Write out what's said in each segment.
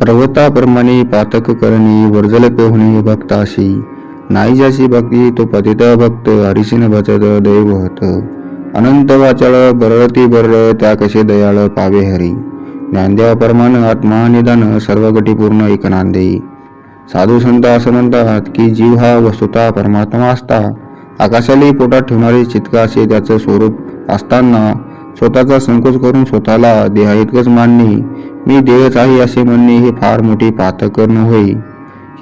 पर्वताप्रमाणे पातक करणे वर्जल पोहणे भक्ताशी. नाही ज्याची भक्ती तो पतित भक्त हरिशीन भजत दैव होत. अनंत वाचाळ बरळती बरळ त्या कसे दयाळ पावे हरी. ज्ञानदेवाप्रमाण आत्मा निदान सर्व गटी पूर्ण एक नांदे साधू संत असं म्हणतात की जीव हा वस्तुता परमात्मा असता. आकाशाली पोटात ठेवणारे चित्का असे त्याचं स्वरूप असताना स्वतःचा संकोच करून स्वतःला देहा इतकंच मानणे मी देवच आहे असे म्हणणे हे फार मोठी पातकर्ण होय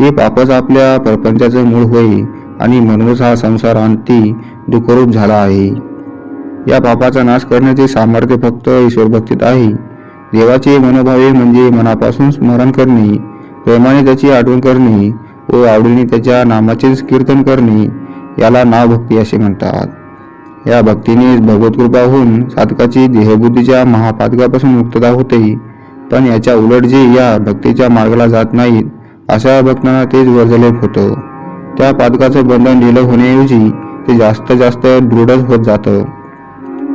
हे पापच आपल्या प्रपंचाचं मूळ होय आणि म्हणूनच हा संसार अंती दुःखरूप झाला आहे. या पापाचा नाश करण्याचे सामर्थ्य फक्त ईश्वरभक्तीत आहे. देवाचे मनोभावे म्हणजे मनापासून स्मरण करणे प्रेमाने त्याची आठवण करणे व आवडीने त्याच्या नामाचेच कीर्तन करणे याला नाव भक्ती असे म्हणतात. या भक्तीने भगवत कृपा होऊन साधकाची देहबुद्धीच्या महापातकापासून मुक्तता होते. पण याच्या उलट जे या भक्तीच्या मार्गाला जात नाहीत अशा भक्तांना तेच वर्जलेप होतं. त्या पादकाचं बंधन ढिलं होण्याऐवजी ते जास्त जास्त दृढच होत जातं.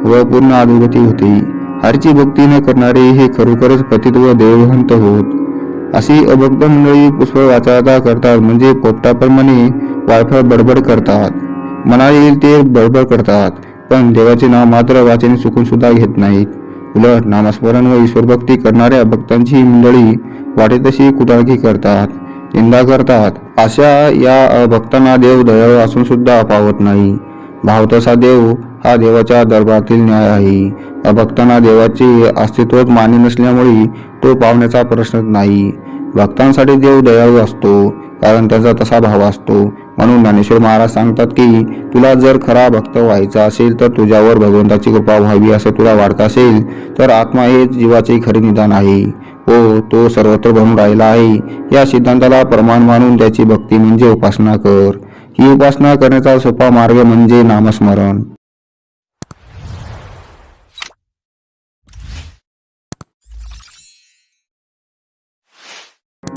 व पूर्ण अधोगती होती. हरची भक्ती न करणारे हे खरोखरच पतित व देववंत होत. अशी अभक्त मंडळी पुष्प वाचायता करतात म्हणजे पोपटाप्रमाणे वायफळ बडबड करतात. मनाला येईल ते बडबड करतात पण देवाचे नाव मात्र वाचन चुकून सुद्धा घेत नाहीत. उलट नामस्मरण व ईश्वरभक्ती करणाऱ्या भक्तांची मंडळी वाटे तशी कुटाळकी करतात निंदा करतात. अशा या भक्तांना देव दयाळू असून सुद्धा पावत नाही. भाव तसा देव हा देवाच्या दरबारातील न्याय आहे. अभक्तांना देवाचे अस्तित्वच मान्य नसल्यामुळे तो पावण्याचा प्रश्नच नाही. भक्तांसाठी देव दयाळू असतो कारण त्याचा तसा भाव असतो. म्हणून ज्ञानेश्वर महाराज सांगतात की तुला जर खरा भक्त व्हायचा असेल तर तुझ्यावर भगवंताची कृपा व्हावी असं तुला वाटत असेल तर आत्मा हेच जीवाचे खरे निदान आहे. हो तो सर्वत्र बनून राहिला आहे. या सिद्धांताला प्रमाण मानून त्याची भक्ती म्हणजे उपासना कर. ही उपासना करण्याचा सोपा मार्ग म्हणजे नामस्मरण.